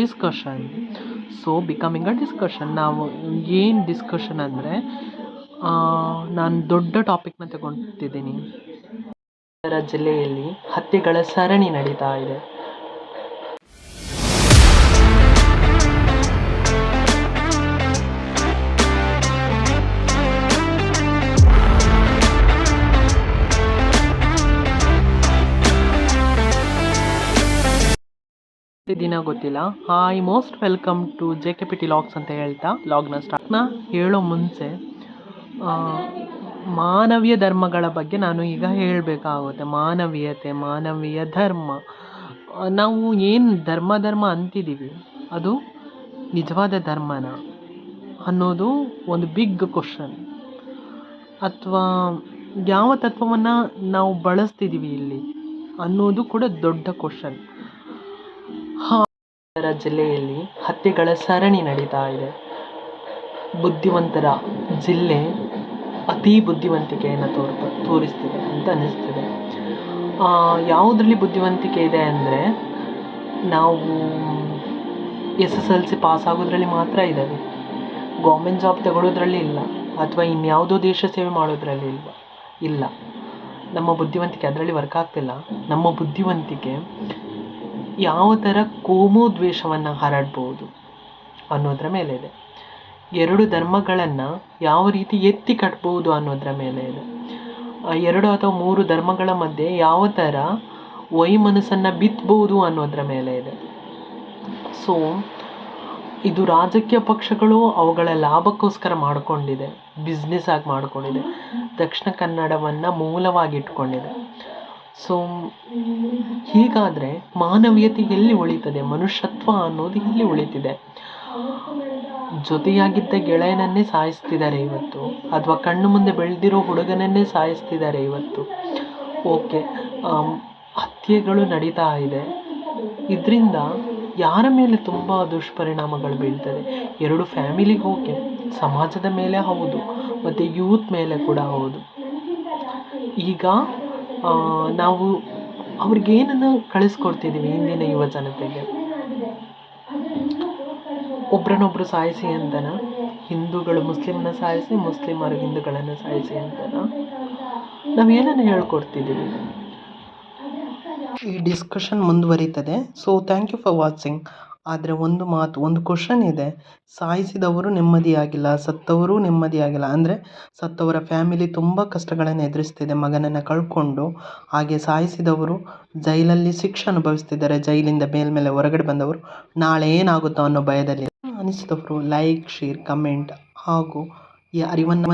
Discussion so becoming a discussion ನಾವು ಏನು discussion ಅಂದರೆ ನಾನು ದೊಡ್ಡ ಟಾಪಿಕ್ನ ತಗೊತಿದ್ದೀನಿ ಜಿಲ್ಲೆಯಲ್ಲಿ ಹತ್ಯೆಗಳ ಸರಣಿ ನಡೀತಾ ಇದೆ. ದಿನ ಗೊತ್ತಿಲ್ಲ. Hi most welcome to J K P T logs ಅಂತ ಹೇಳ್ತಾ ಲಾಗ್ನ ಸ್ಟಾರ್ಟ್ನ ಹೇಳೋ ಮುಂಚೆ ಮಾನವೀಯ ಧರ್ಮಗಳ ಬಗ್ಗೆ ನಾನು ಈಗ ಹೇಳಬೇಕಾಗುತ್ತೆ. ಮಾನವೀಯತೆ, ಮಾನವೀಯ ಧರ್ಮ. ನಾವು ಏನು ಧರ್ಮ ಧರ್ಮ ಅಂತಿದ್ದೀವಿ ಅದು ನಿಜವಾದ ಧರ್ಮನ ಅನ್ನೋದು ಒಂದು ಬಿಗ್ ಕ್ವಶನ್ ಅಥವಾ ಯಾವ ತತ್ವವನ್ನು ನಾವು ಬಳಸ್ತಿದ್ದೀವಿ ಇಲ್ಲಿ ಅನ್ನೋದು ಕೂಡ ದೊಡ್ಡ ಕ್ವಶನ್ ಜಿಲ್ಲೆಯಲ್ಲಿ ಹತ್ಯೆಗಳ ಸರಣಿ ನಡೀತಾ ಇದೆ. ಬುದ್ಧಿವಂತರ ಜಿಲ್ಲೆ ಅತೀ ಬುದ್ಧಿವಂತಿಕೆಯನ್ನು ತೋರ್ ತೋರಿಸ್ತಿದೆ ಅಂತ ಅನ್ನಿಸ್ತಿದೆ. ಯಾವುದರಲ್ಲಿ ಬುದ್ಧಿವಂತಿಕೆ ಇದೆ ಅಂದರೆ ನಾವು S S L C pass ಆಗೋದ್ರಲ್ಲಿ ಮಾತ್ರ ಇದ್ದಾವೆ. ಗೌರ್ಮೆಂಟ್ ಜಾಬ್ ತಗೊಳ್ಳೋದ್ರಲ್ಲಿ ಇಲ್ಲ. ಅಥವಾ ಇನ್ಯಾವುದೋ ದೇಶ ಸೇವೆ ಮಾಡೋದ್ರಲ್ಲಿ ಇಲ್ವ? ಇಲ್ಲ. ನಮ್ಮ ಬುದ್ಧಿವಂತಿಕೆ ಅದರಲ್ಲಿ ವರ್ಕ್ ಆಗ್ತಿಲ್ಲ. ನಮ್ಮ ಬುದ್ಧಿವಂತಿಕೆ ಯಾವ ಥರ ಕೋಮುದ್ವೇಷವನ್ನು ಹರಡ್ಬೋದು ಅನ್ನೋದರ ಮೇಲೆ ಇದೆ. ಎರಡು ಧರ್ಮಗಳನ್ನು ಯಾವ ರೀತಿ ಎತ್ತಿ ಕಟ್ಬೋದು ಅನ್ನೋದರ ಮೇಲೆ ಇದೆ. ಎರಡು ಅಥವಾ ಮೂರು ಧರ್ಮಗಳ ಮಧ್ಯೆ ಯಾವ ಥರ ವೈಮನಸ್ಸನ್ನು ಬಿತ್ತಬಹುದು ಅನ್ನೋದರ ಮೇಲೆ ಇದೆ. ಸೊ ಇದು ರಾಜಕೀಯ ಪಕ್ಷಗಳು ಅವುಗಳ ಲಾಭಕ್ಕೋಸ್ಕರ ಮಾಡಿಕೊಂಡಿದೆ. ಬಿಸ್ನೆಸ್ ಆಗಿ ಮಾಡಿಕೊಂಡಿದೆ. ದಕ್ಷಿಣ ಕನ್ನಡವನ್ನು ಮೂಲವಾಗಿ ಇಟ್ಕೊಂಡಿದೆ ಸೊ ಹೀಗಾದರೆ ಮಾನವೀಯತೆ ಎಲ್ಲಿ ಉಳಿತದೆ? ಮನುಷ್ಯತ್ವ ಅನ್ನೋದು ಎಲ್ಲಿ ಉಳಿತಿದೆ? ಜೊತೆಯಾಗಿದ್ದ ಗೆಳೆಯನನ್ನೇ ಸಾಯಿಸ್ತಿದ್ದಾರೆ ಇವತ್ತು, ಅಥವಾ ಕಣ್ಣು ಮುಂದೆ ಬೆಳೆದಿರೋ ಹುಡುಗನನ್ನೇ ಸಾಯಿಸ್ತಿದ್ದಾರೆ ಇವತ್ತು. ಓಕೆ ಹತ್ಯೆಗಳು ನಡೀತಾ ಇದೆ. ಇದರಿಂದ ಯಾರ ಮೇಲೆ ತುಂಬ ದುಷ್ಪರಿಣಾಮಗಳು ಬೀಳ್ತದೆ? ಎರಡು ಫ್ಯಾಮಿಲಿಗೆ ಓಕೆ ಸಮಾಜದ ಮೇಲೆ ಹೌದು, ಮತ್ತು ಯೂತ್ ಮೇಲೆ ಕೂಡ ಹೌದು. ಈಗ ನಾವು ಅವ್ರಿಗೇನನ್ನು ಕಳಿಸ್ಕೊಡ್ತಿದ್ದೀವಿ ಇಂದಿನ ಯುವ ಜನತೆಗೆ. ಒಬ್ರನ್ನೊಬ್ರು ಸಾಯಿಸಿ ಅಂತನ, ಹಿಂದೂಗಳು ಮುಸ್ಲಿಮ್ನ ಸಾಯಿಸಿ, ಮುಸ್ಲಿಮರು ಹಿಂದೂಗಳನ್ನು ಸಾಯಿಸಿ ಅಂತನ, ನಾವು ಏನನ್ನು ಹೇಳ್ಕೊಡ್ತಿದ್ದೀವಿ ಈ discussion ಮುಂದುವರಿತದೆ. So thank you for watching ಆದರೆ ಒಂದು ಮಾತು, ಒಂದು ಕೊಷನ್ ಇದೆ. ಸಾಯಿಸಿದವರು ನೆಮ್ಮದಿಯಾಗಿಲ್ಲ, ಸತ್ತವರು ನೆಮ್ಮದಿಯಾಗಿಲ್ಲ. ಅಂದರೆ ಸತ್ತವರ ಫ್ಯಾಮಿಲಿ ತುಂಬ ಕಷ್ಟಗಳನ್ನು ಎದುರಿಸ್ತಿದೆ ಮಗನನ್ನು ಕಳ್ಕೊಂಡು. ಹಾಗೆ ಸಾಯಿಸಿದವರು ಜೈಲಲ್ಲಿ ಶಿಕ್ಷೆ ಅನುಭವಿಸ್ತಿದ್ದಾರೆ. ಜೈಲಿಂದ ಮೇಲ್ಮೇಲೆ ಹೊರಗಡೆ ಬಂದವರು ನಾಳೆ ಏನಾಗುತ್ತೋ ಅನ್ನೋ ಭಯದಲ್ಲಿ. ಅನಿಸಿದವರು ಲೈಕ್ ಶೇರ್ ಕಮೆಂಟ್ ಹಾಗೂ ಈ ಅರಿವನ್ನು